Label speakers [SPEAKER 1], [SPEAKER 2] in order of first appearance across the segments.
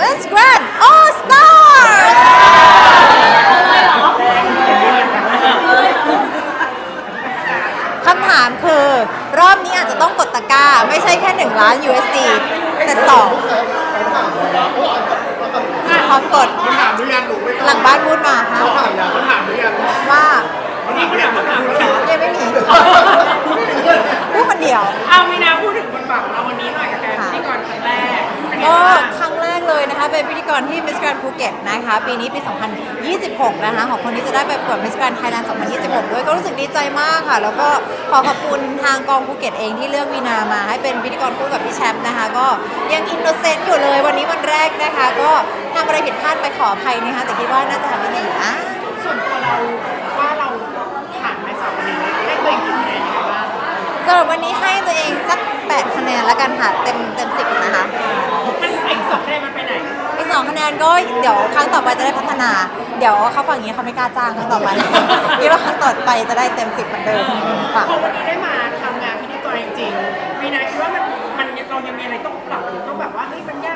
[SPEAKER 1] Miss Grand All Stars คำถามคือ รอบนี้อาจจะต้องกดตะกร้า ไม่ใช่แค่ 1 ล้าน USD แต่สองพร้อมกด
[SPEAKER 2] เขาถามหรือยังหนูไม่ต้อง
[SPEAKER 1] หลังบ้านพูดมาค่ะ
[SPEAKER 2] เขาถามยังเขาถามหรือยัง
[SPEAKER 1] ว่า
[SPEAKER 2] เขาถามหรือยังเขาถามหรือยัง
[SPEAKER 1] ยังไม่มีพูดคนเดียว
[SPEAKER 3] เอามีนาพูดถึงบทบาทของเราวันนี้หน่อยกับการพิธีกรครั้งแรกเป็นไง
[SPEAKER 1] ก็ เลยนะคะเป็นพิธีกรที่ Miss Grand Phuket นะคะ ปีนี้ปี 2026 นะคะ ของคนที่จะได้ไปประกวด Miss Grand Thailand 2026 ด้วยก็รู้สึกดีใจมากค่ะ แล้วก็ขอขอบคุณทางกองภูเก็ตเองที่เลือกวีนามาให้เป็นพิธีกรคู่กับพี่แชมป์นะคะ ก็ยังอินโนเซนต์อยู่เลยวันนี้วันแรกนะคะ ก็ทำอะไรผิดพลาดไปขออภัยนะคะ แต่คิดว่าน่าจะทำได้ดีนะ
[SPEAKER 3] ส่วนตัวเราว่าเราผ่านไปสองวันนี้ได้เคยกี่คะแนนยังไงบ้าง
[SPEAKER 1] สำหรับวันนี้ให้ตัวเองสัก 8 คะแนนแล้วกันค่ะ เต็มเต็ม10นะคะ
[SPEAKER 3] มันไอ้สองคะแนนมันไปไหน
[SPEAKER 1] อีกสองคะแนนก็เดี๋ยวครั้งต่อไปจะได้พัฒนา เดี๋ยวเขาฟังอย่างนี้เขาไม่กล้าจ้างครั้งต่อไปคิดว่าครั้งต่อไปจะได้เต็มสิบเหมือนเดิมค่ะ
[SPEAKER 3] พอวันนี้ได้มาทำงานพิธีกรจริงๆมีนาคิดว่ามันมันเรายังมีอะไรต้องปรับหรือต้องแบบว่าเฮ้ยมันยาก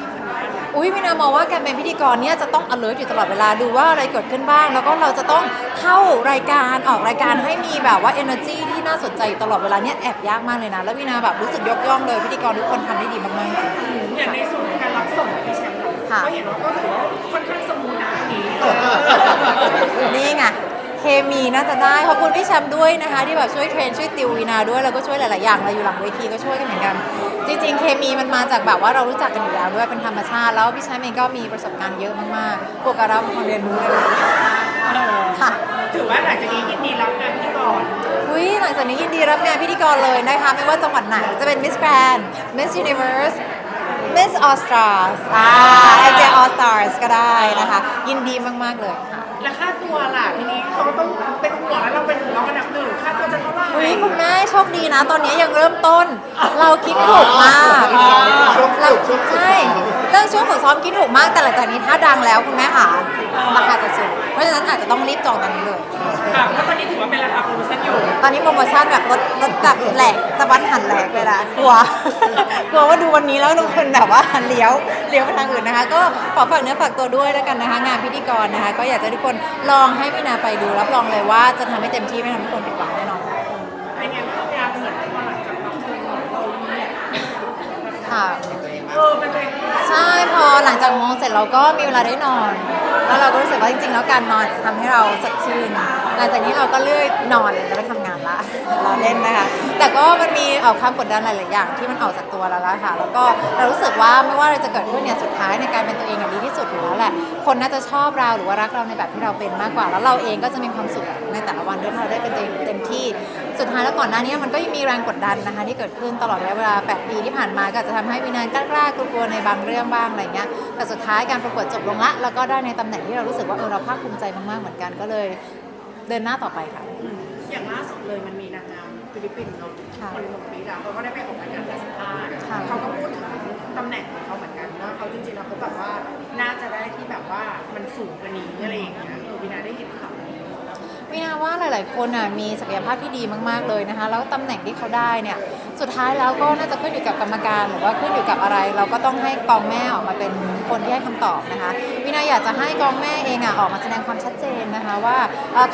[SPEAKER 3] รับสายอาชีพคนนี้
[SPEAKER 1] อุ้ยวินามองว่าการเป็นพิธีกรเนี่ยจะต้อง alert อยู่ตลอดเวลาดูว่าอะไรเกิดขึ้นบ้าง แล้วก็เราจะต้องเข้ารายการออกรายการให้มีแบบว่า energy ที่น่าสนใจอยู่ตลอดเวลาเนี่ยแอบยากมากเลยนะ แล้ววินาแบบรู้สึกยกย่องเลยพิธีกรทุกคนทำได้ดีมากๆจริง
[SPEAKER 3] อย่างในส่วนของการรับส่งของพี่แชมป์เรา
[SPEAKER 1] ค่ะ
[SPEAKER 3] ก็เห็นว่าก็ถือว่าค่อนข้างสมูทนะวันนี้
[SPEAKER 1] นี่ไงเคมีน่าจะได้ขอบคุณพี่แชมป์ด้วยนะคะ ที่แบบช่วยเทรนช่วยติววีนาด้วยแล้วก็ช่วยหลาย ๆ อย่างเราอยู่หลังเวทีก็ช่วยกันเหมือนกัน จริงๆ เคมีมันมาจากแบบว่าเรารู้จักกันอยู่แล้วด้วยเป็นธรรมชาติ แล้วพี่แชมป์เองก็มีประสบการณ์เยอะมากๆพวกเราเป็นคนเรียนรู้เลยค่ะ
[SPEAKER 3] ถือว่าหลังจากนี้ยินดีรับงานพิธีกร
[SPEAKER 1] อุ้ยหลังจากนี้ยินดีรับงานพิธีกรเลยนะคะ ไม่ว่าจังหวัดไหนจะเป็น Miss Grand Miss Universe Miss All Stars อ่า AJ All Stars ก็ได้นะคะ ยินดีมากๆเลยค่ะ
[SPEAKER 3] และค่าตั วล่ะทีนี้เขาก็ต้องเป็นห่วงแล้วเราเป็นถึงเราอันดับหนึ่งค่าตัวจะเท่าไหร่
[SPEAKER 1] อุ้ยคุณแม่โชคดีนะ ตอนนี้ยังเริ่มต้น เราคิดถูกมากเราใช่เรื่องช่วงฝึกซ้อมคิดถูกมากแต่หลังจากนี้ถ้าดังแล้วคุณแม่ค่ะราคาจะสูงเพราะฉะนั้นอาจจะต้องรีบจองตอนนี้เลย
[SPEAKER 3] ค่ะเพราะตอนนี้ถือ อยู่
[SPEAKER 1] ตอนนี้โปรโมชั่นแบบลดลดแบบแหลกสะบัดหันแหลกเลยนะกลัว กลัวว่าดูวันนี้แล้วทุกคนแบบว่าเลี้ยวเลี้ยวไปทางอื่นนะคะ ก็ขอฝากเนื้อฝากตัวด้วยแล้วกันนะคะ งานพิธีกรนะคะ ก็อยากจะให้ทุกคนลองให้พี่นาไปดูรับรองเลยว่าจะทำให้เต็มที่ไม่ทำให้คนผิดหวังแน่นอน
[SPEAKER 3] เป็นไงบ้างยาเหมือนพอหลังจากรับเงินเราเนี่ย
[SPEAKER 1] ค่ะ
[SPEAKER 3] เออเป็นไง
[SPEAKER 1] ใช่พอหลังจากมองเสร็จเราก็มีเวลาได้นอน แล้วเราก็รู้สึกว่าจริงๆ แล้วการนอนทำให้เราสดชื่นห ลังจากนี้เราก็เลือกนอนแล้วไปทำงานละ เราเล่นนะคะ แต่ก็มันมีเอ่อความกดดันหลาย ๆ อย่างที่มันออกจากตัวเราแล้วค่ะ แล้วก็เรารู้สึกว่าไม่ว่าอะไรจะเกิดขึ้นเนี่ยสุดท้ายในการเป็นตัวเองอย่างดีที่สุดอยู่แล้วแหละ คนน่าจะชอบเราหรือว่ารักเราในแบบที่เราเป็นมากกว่า แล้วเราเองก็จะมีความสุขในแต่ละวันด้วยถ้าเราได้เป็นตัวเองเต็มที่ สุดท้ายแล้วก่อนหน้านี้มันก็ยังมีแรงกดดันนะคะ ที่เกิดขึ้นตลอดระยะเวลา 8 ปีที่ผ่านมาก็อาจจะทำให้วินานกล้าๆกลัวๆในบางเรื่องบ้างอะไรเงี้ย แต่สุดท้ายการประกวดจบลงละ แล้วก็ได้ในตำแหน่งที่เรารู้สึกว่าเออเราภาคภูมิใจมาก ๆ เหมือนกันก็เลย เดินหน้าต่อไปค่ะ
[SPEAKER 3] อย่างล่าสุดเลยมันมีนางงามฟิลิปปินส์เนาะ
[SPEAKER 1] ค่ะ
[SPEAKER 3] คนหนุ่มปีดาเขาก็ได้ไปออกรายการให้สัมภาษณ์
[SPEAKER 1] ค่ะ
[SPEAKER 3] เขาก็พูดถึงตำแหน่งของเขาเหมือนกันว่าเขาจริงๆแล้วเขาแบบว่าน่าจะได้ที่แบบว่ามันสูงกว่านี้อะไรอย่างเงี้ยเออวินาได้เห็นข่าวนี้
[SPEAKER 1] วินาว่าหลาย ๆ คนอะมีศักยภาพที่ดีมาก ๆ เลยนะคะ แล้วตำแหน่งที่เขาได้เนี่ย สุดท้ายแล้วก็น่าจะขึ้นอยู่กับกรรมการ หรือว่าขึ้นอยู่กับอะไร เราก็ต้องให้กองแม่ออกมาเป็น คนที่ให้คำตอบนะคะ วินาอยากจะให้กองแม่เองอะออกมาแสดงความชัดเจนนะคะว่า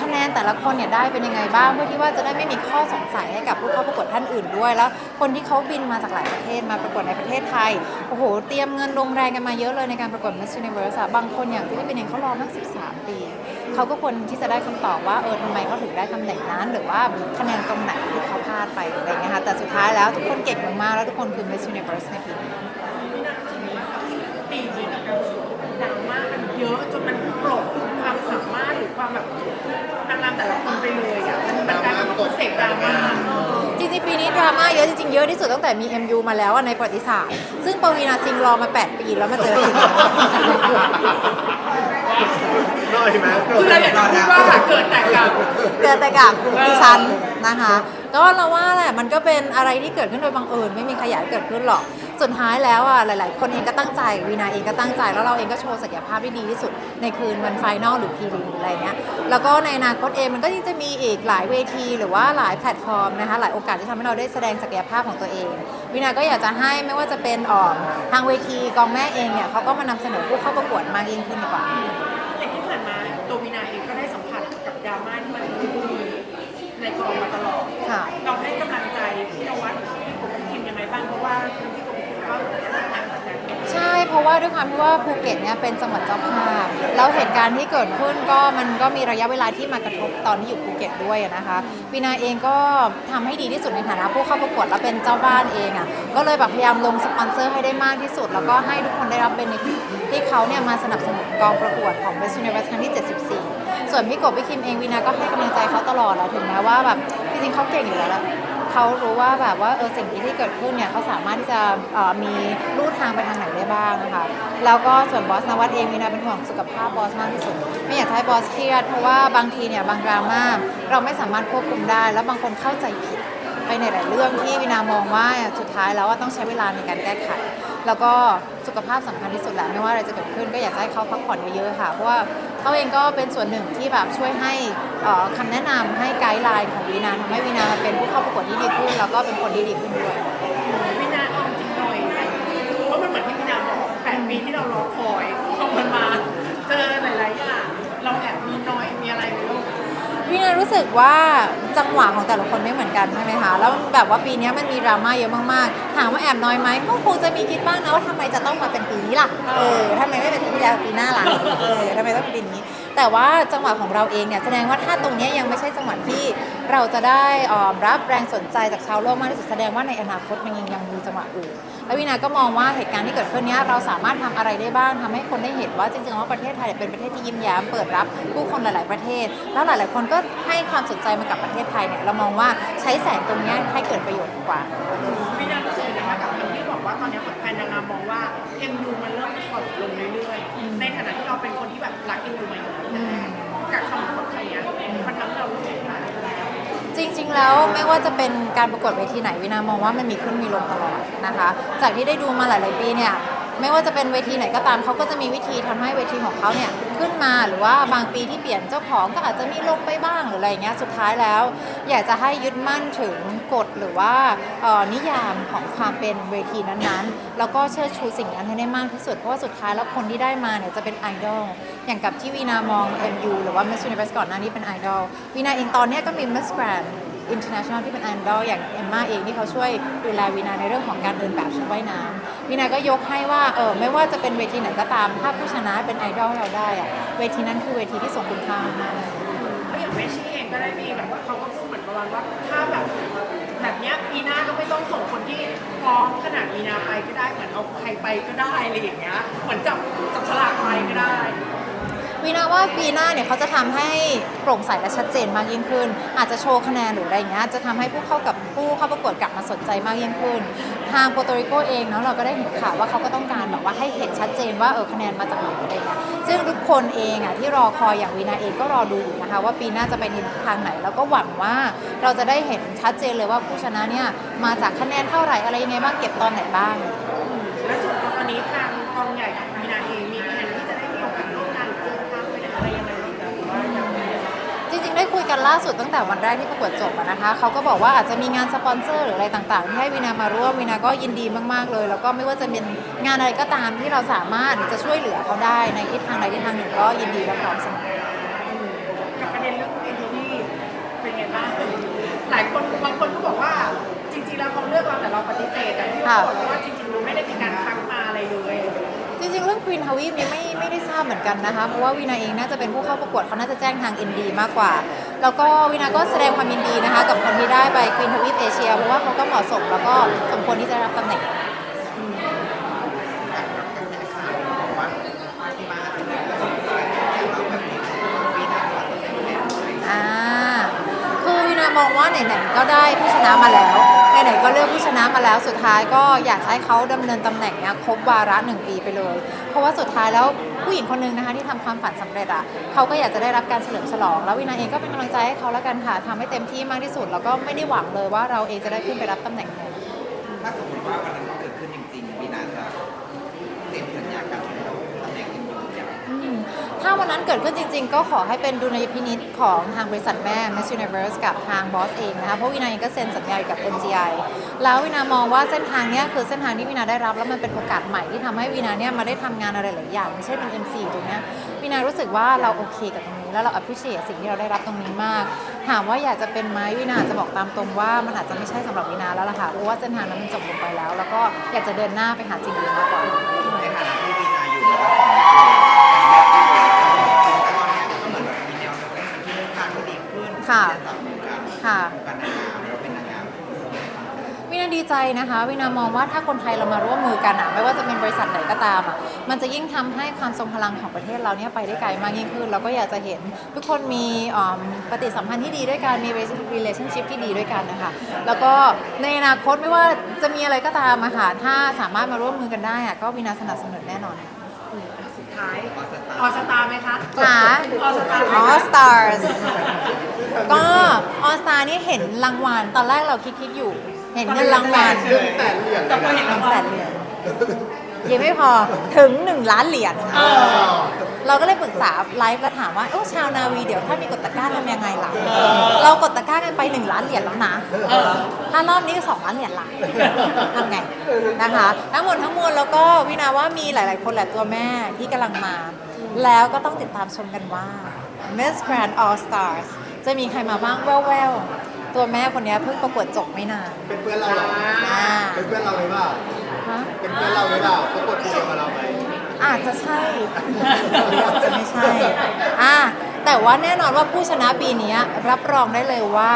[SPEAKER 1] คะแนนแต่ละคนเนี่ยได้เป็นยังไงบ้าง เพื่อที่ว่าจะได้ไม่มีข้อสงสัยให้กับผู้เข้าประกวดท่านอื่นด้วย แล้วคนที่เขาบินมาจากหลายประเทศมาประกวดในประเทศไทยโอ้โหเตรียมเงินลงแรงกันมาเยอะเลยในการประกวด Miss Universe บางคนอย่างฟิลิปปินส์เองเขารอมา13 ปีเขาก็ควรที่จะได้คำตอบว่าเออทำไมเขาถึงได้ตำแหน่งนั้น หรือว่าคะแนนตรงไหนที่เขาพลาดไปออะไรเงี้ยค่ะแต่สุดท้ายแล้วทุกคนเก่งมากๆแล้วทุกคนคือ Miss Universe ในปีนี้
[SPEAKER 3] ลายเป็นคอนเซ็ปต์ดราม่าเออ
[SPEAKER 1] จริงๆปีนี้ดราม่าเยอะจริงๆเยอะที่สุดตั้งแต่มี MU มาแล้วอะในประวัติศาสตร์ ซึ่งปวีนาซิงรอมา 8 ปีแล้วมาเจอสิ่งนี้
[SPEAKER 2] น้อยไหม
[SPEAKER 3] คือเราอยากจะพูดว่าเกิดแต่กับ
[SPEAKER 1] เกิดแต่กับดิฉันนะคะ ก็เราว่าแหละมันก็เป็นอะไรที่เกิดขึ้นโดยบังเอิญไม่มีใครอยากให้เกิดขึ้นหรอก สุดท้ายแล้วอะหลาย ๆ คนเองก็ตั้งใจวีนาเองก็ตั้งใจ แล้วเราเองก็โชว์ศักยภาพได้ดีที่สุดในคืนวันไฟนอลหรือพรีลิมอะไรเงี้ยแล้วก็ในอนาคตเองมันก็ยังจะมีอีกหลายเวที หรือว่าหลายแพลตฟอร์มนะคะหลายโอกาสที่ทำให้เราได้แสดงศักยภาพของตัวเองวีนาก็อยากจะให้ไม่ว่าจะเป็นออกทางเวทีกองแม่เองเนี่ยเขาก็มานำเสนอผู้เข้าประกวดมากยิ่งขึ้นดีกว่า
[SPEAKER 3] อย่างที่ผ่านมาตัววินาเองก็ได้สัมผัสกับดราม่าที่มันมีในกองมาตลอด
[SPEAKER 1] ค่ะ
[SPEAKER 3] เราให้กำลังใจพี่นวัดพี่กบพี่คิมยังไงบ้างเพราะว่าพี่
[SPEAKER 1] ใช่เพราะว่าด้วยความที่ว่าภูเก็ตเนี่ยเป็นจังหวัดเจ้าภาพแล้วเหตุการณ์ที่เกิดขึ้นก็มันก็มีระยะเวลาที่มากระทบตอนที่อยู่ภูเก็ตด้วยนะคะวีนาเองก็ทำให้ดีที่สุดในฐานะผู้เข้าประกวดและเป็นเจ้าบ้านเองอะก็เลยแบบพยายามลงสปอนเซอร์ให้ได้มากที่สุด แล้วก็ให้ทุกคนได้รับเบนฟิตที่เขาเนี่ยมาสนับสนุนกองประกวดของ Best Universe ครั้งที่ 74 ส่วนพี่กบพี่คิมเองวีนาก็ให้กำลังใจเขาตลอดแหละถึงแม้ว่าแบบจริงๆเขาเก่งอยู่แล้วแหละ เขารู้ว่าแบบว่าเออสิ่งที่ที่เกิดขึ้นเนี่ยเขาสามารถที่จะเอ่อมีลู่ทางไปทางไหนได้บ้างนะคะแล้วก็ส่วนบอสนวัตเองมีนาเป็นห่วงสุขภาพบอสมากที่สุด ไม่อยากให้บอสเครียดเพราะว่าบางทีเนี่ยบางดราม่าเราไม่สามารถควบคุมได้ แล้วบางคนเข้าใจผิด ไปในหลายเรื่องที่วินามองว่าสุดท้ายแล้วว่าต้องใช้เวลาในการแก้ไข แล้วก็สุขภาพสำคัญที่สุดแหละไม่ว่าอะไรจะเกิดขึ้นก็อยากให้เขาพักผ่อนเยอะๆค่ะ เพราะว่าเขาเองก็เป็นส่วนหนึ่งที่แบบช่วยให้เอ่อคำแนะนำให้ไกด์ไลน์ของวีนาทำให้วีนาเป็นผู้เข้าประกวดที่ดีขึ้น แล้วก็เป็นคนที่ดีขึ้นด้วย
[SPEAKER 3] วินาเอาจริงหน่อยเพราะมันเหมือนที่วินาบอกแปดปีที่เรารอคอยพอมันมาเจอหลายๆอย่างเราแอบมีน้อยมีอะไรไหมลูก
[SPEAKER 1] พี่นารู้สึกว่าจังหวะของแต่ละคนไม่เหมือนกันใช่ไหมคะแล้วแบบว่าปีนี้มันมีดราม่าเยอะมากๆถามว่าแอบน้อยไหมก็คงจะมีคิดบ้างนะว่าทำไมจะต้องมาเป็นปีนี้ล่ะเออทำไมไม่เป็นปีแล้วปีหน้าล่ะเออทำไมต้องเป็นปีนี้ แต่ว่าจังหวะของเราเองเนี่ยแสดงว่าถ้าตรงนี้ยังไม่ใช่จังหวะที่เราจะได้ออรับแรงสนใจจากชาวโลกมากที่สุดแสดงว่าในอนาคตมันยังยังมีจังหวะอื่น แล้ววินาก็มองว่าเหตุการณ์ที่เกิดขึ้นเนี้ยเราสามารถทำอะไรได้บ้างทำให้คนได้เห็นว่าจริงๆแล้วประเทศไทยเป็นประเทศที่ยิ้มแย้มเปิดรับผู้คนหลาย ๆประเทศ แล้วหลายๆ คนก็ให้ความสนใจมากับประเทศไทยเนี่ยเรามองว่าใช้แสงตรงเนี้ยให้เกิดประโยชน์ดีกว่า
[SPEAKER 3] วินารู้สึกยังไงบ้างกับคำที่บอกว่าตอนนี้แฟนนางงามมองว่า MU มันเริ่มถอยลงเรื่อยๆในฐานะที่เราเป็นคนที่แบบรัก MU มาอยู่แล้วกับคำพูดคำนี้
[SPEAKER 1] จริง ๆ แล้วไม่ว่าจะเป็นการประกวดเวทีไหนวินามองว่ามันมีขึ้นมีลงตลอดนะคะ จากที่ได้ดูมาหลาย ๆ ปีเนี่ย ไม่ว่าจะเป็นเวทีไหนก็ตามเขาก็จะมีวิธีทำให้เวทีของเขาเนี่ยขึ้นมาหรือว่าบางปีที่เปลี่ยนเจ้าของก็อาจจะมีลงไปบ้างหรืออะไรอย่างเงี้ยสุดท้ายแล้ว อยากจะให้ยึดมั่นถึงกฎหรือว่านิยามของความเป็นเวทีนั้นๆ แล้วก็เชิดชูสิ่งนั้นให้ได้มากที่สุดเพราะว่าสุดท้ายแล้วคนที่ได้มาเนี่ยจะเป็นไอดอลอย่างกับที่วีนามอง MU หรือว่า Miss Universe ก่อนหน้านี้เป็นไอดอลวีนาเองตอนนี้ก็มี Miss Grand international ที่เป็นไอดอลอย่างเอมมาเองที่เขาช่วยดูแลวีนาในเรื่องของการเดินแบบชุดว่ายน้ำ วีนาก็ยกให้ว่าเออไม่ว่าจะเป็นเวทีไหนก็ตาม ถ้าผู้ชนะเป็นไอดอลเราได้อะเวทีนั้นคือเวทีที่ทรงคุณค่ามากๆ
[SPEAKER 3] ก็อย่างเมชี่เองก็ได้มีแบบว่าเขาก็พูดเหมือนประมาณว่าถ้าแบบแบบเนี้ยปีหน้าก็ไม่ต้องส่งคนที่พร้อมขนาดมีนาไปก็ได้เหมือนเอาใครไปก็ได้อะไรอย่างเงี้ยเหมือนจับจับฉลากไปก็ได้
[SPEAKER 1] วีนาว่าปีหน้าเนี่ยเขาจะทำให้โปร่งใสและชัดเจนมากยิ่งขึ้น อาจจะโชว์คะแนนหรืออะไรเงี้ยจะทำให้ผู้เข้ากับผู้เข้าประกวดกลับมาสนใจมากยิ่งขึ้น ทางโปรโตริโกเองเนาะเราก็ได้เห็นข่าวว่าเขาก็ต้องการแบบว่าให้เห็นชัดเจนว่าเออคะแนนมาจากไหนอะไรเงี้ยซึ่งทุกคนเองอะที่รอคอยอย่างวีนาเองก็รอดูอยู่นะคะว่าปีหน้าจะไปในทางไหน แล้วก็หวังว่าเราจะได้เห็นชัดเจนเลยว่าผู้ชนะเนี่ยมาจากคะแนนเท่าไหร่อะไรยังไงบ้างเก็บตอนไหนบ้าง
[SPEAKER 3] ริง
[SPEAKER 1] ๆได้คุยกันล่าสุดตั้งแต่วันแรกที่ประกวดจบอะนะคะเขาก็บอกว่าอาจจะมีงานสปอนเซอร์หรืออะไรต่างๆที่ให้วีนามาร่วมวีนาก็ยินดีมากๆเลย แล้วก็ไม่ว่าจะเป็นงานอะไรก็ตามที่เราสามารถจะช่วยเหลือเขาได้ในทิศทางใดทิศทางหนึ่งก็ยินดีและพร้อมเสมอ
[SPEAKER 3] กับประเด็นเรื่องอินเทอร์วีเป็นไงบ้างหลายคนบางคนก็บอกว่าจริงๆแล้วเขาเลือกเราแต่เราปฏิเสธแต่ที่เขาบอกว่าจริงๆเราไม่ได้มีการทักมาอะไจ
[SPEAKER 1] ริงๆ เรื่อง Queen h a w i นี่ไม่ไม่ได้ทราบเหมือนกันนะคะ เพราะว่าวีนาเองน่าจะเป็นผู้เข้าประกวดเขาน่าจะแจ้งทาง ND มากกว่า แล้วก็วีนาก็แสดงความยินดีนะคะ กับคนที่ได้ไป Queen h a w i เอเชียเพราะว่าเขาก็เหมาะสมแล้วก็สมควรที่จะรับตำแหน่งอ่าคือวินามองว่าไหนๆก็ได้ผู้ชนะมาแล้ว ไหนก็เลือกผู้ชนะมาแล้วสุดท้ายก็อยากให้เขาดำเนินตำแหน่งเนี้ยครบวาระหนึ่งปีไปเลย เพราะว่าสุดท้ายแล้วผู้หญิงคนนึงนะคะที่ทำความฝันสำเร็จอะเขาก็อยากจะได้รับการเฉลิมฉลอง แล้ววินาเองก็เป็นกำลังใจให้เขาแล้วกันค่ะทำให้เต็มที่มากที่สุด แล้วก็ไม่ได้หวังเลยว่าเราเองจะได้ขึ้นไปรับตำแหน่ง
[SPEAKER 4] ถ้าสมมติว่าวันนั้นเกิดขึ้นจริงๆวินาจะเต็มสัญญากาน
[SPEAKER 1] ถ้าวันนั้นเกิดขึ้นจริง ๆ ก็ขอให้เป็นดุลยพินิษของทางบริษัทแม่ Miss Universe กับทางบอสเองนะคะ เพราะวินาเองก็เซ็นสัญญาอยู่กับ MGI แล้ววินามองว่าเส้นทางนี้คือเส้นทางที่วินาได้รับ แล้วมันเป็นโอกาสใหม่ที่ทำให้วินาเนี่ยมาได้ทำงานอะไรหลายอย่าง ไม่ใช่เป็น MC ตรงนี้วินารู้สึกว่าเราโอเคกับตรงนี้ แล้วเรา appreciate สิ่งที่เราได้รับตรงนี้มาก ถามว่าอยากจะเป็นไหมวินาจะบอกตามตรงว่ามันอาจจะไม่ใช่สำหรับวินาแล้วล่ะค่ะเพราะว่าเส้นทางนั้นมันจบลงไปแล้ว แล้วก็อยากจะเดินหน้าไปหาจริงดีมากกว่า
[SPEAKER 4] ในฐานะที่วีนาอยู่
[SPEAKER 1] ค่ะ
[SPEAKER 4] จากวงการ
[SPEAKER 1] ค่ะ
[SPEAKER 4] วงการนางงามเราเป็นนางงาม
[SPEAKER 1] วินาดีใจนะคะ วินามองว่าถ้าคนไทยเรามาร่วมมือกันอะไม่ว่าจะเป็นบริษัทไหนก็ตามอะมันจะยิ่งทำให้ความทรงพลังของประเทศเราเนี่ยไปได้ไกลมากยิ่งขึ้น เราก็อยากจะเห็น ทุกคนมีอ่อปฏิสัมพันธ์ที่ดีด้วยกันมี relationship ที่ดีด้วยกันนะคะแล้วก็ในอนาคตไม่ว่าจะมีอะไรก็ตามอะค่ะถ้าสามารถมาร่วมมือกันได้อะก็วินาสนับสนุนแน่นอน
[SPEAKER 3] สุดท้ายออสตาร์ไหมคะ
[SPEAKER 1] ค่ะ
[SPEAKER 3] ออสตาร์ไหม
[SPEAKER 1] All
[SPEAKER 3] คะ
[SPEAKER 1] Stars ก็ All Star นี่เห็นรางวัลตอนแรกเราคิดๆอยู่ เห็นเงินรางวัล
[SPEAKER 2] เรื่องแสนเหรียญ
[SPEAKER 3] แต่พอเห็น
[SPEAKER 1] ห
[SPEAKER 3] แล้
[SPEAKER 1] นึ่
[SPEAKER 3] ว
[SPEAKER 1] ง
[SPEAKER 3] ก็
[SPEAKER 1] แสนเหรียญยังไม่พอถึง 1 ล้านเหรียญ
[SPEAKER 3] เออ
[SPEAKER 1] เราก็เลยปรึกษาไลฟ์แล้วถามว่าโอ้ชาวนาวีเดี๋ยวถ้ามีกดตะกร้าทำยังไงล่ะ เรากดตะกร้ากันไป 1 ล้านเหรียญแล้วนะ
[SPEAKER 3] เออ
[SPEAKER 1] ถ้ารอบนี้ก็2ล้านเหรียญละทำไงนะคะ ทั้งหมดทั้งมวลแล้วก็วินาว่ามีหลาย ๆ คนแหละตัวแม่ที่กำลังมา แล้วก็ต้องติดตามชมกันว่า Miss Grand All Stars จะมีใครมาบ้างแววๆ ตัวแม่คนนี้เพิ่งประกวดจบไม่นาน
[SPEAKER 2] เป็นเพื่อนเราเหรอ
[SPEAKER 1] อ่า
[SPEAKER 2] เป็นเพื่อนเราหรือเปล่า
[SPEAKER 1] ฮะ
[SPEAKER 2] เป็นเพื่อนเราหรือเปล่าเขากดพูดมาเราไหม
[SPEAKER 1] อาจจะใช่หรืออาจจะไม่ใช่อ่าแต่ว่าแน่นอนว่าผู้ชนะปีนี้รับรองได้เลยว่า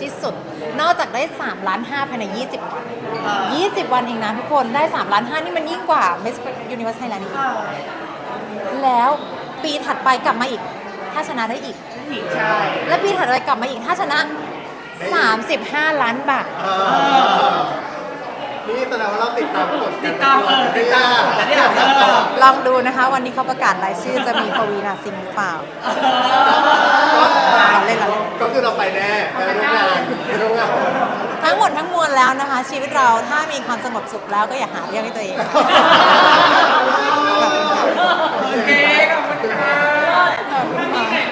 [SPEAKER 1] ที่สุด นอกจากได้3ล้าน5ภายใน 20 วัน 20 วันเองนะทุกคนได้3ล้าน5นี่มันยิ่งกว่า Miss Universe Thailand อีก
[SPEAKER 3] เออ
[SPEAKER 1] แล้วปีถัดไปกลับมาอีก ถ้าชนะได้อีก
[SPEAKER 3] ผิงใช่
[SPEAKER 1] แล้วปีถัดไปกลับมาอีกถ้าชนะ 35 ล้านบาท
[SPEAKER 2] นี่แสดงว่าเราติดตาม
[SPEAKER 3] ติดตามเออติดตามแต่เนี่ยเออ
[SPEAKER 1] ลองดูนะคะ วันนี้เขาประกาศรายชื่อจะมีปวีนาซิงหรือเปล่าเราเล่นเราล่น
[SPEAKER 2] ก็คือเราไปแน่ไปร่งานไปร่งาน
[SPEAKER 1] ทั้งหมดทั้งมวลแล้วนะคะ ชีวิตเราถ้ามีความสงบสุขแล้วก็อย่าหาเรื่องให้ตัวเอง
[SPEAKER 3] โอเคขอบคุณค่
[SPEAKER 1] ะ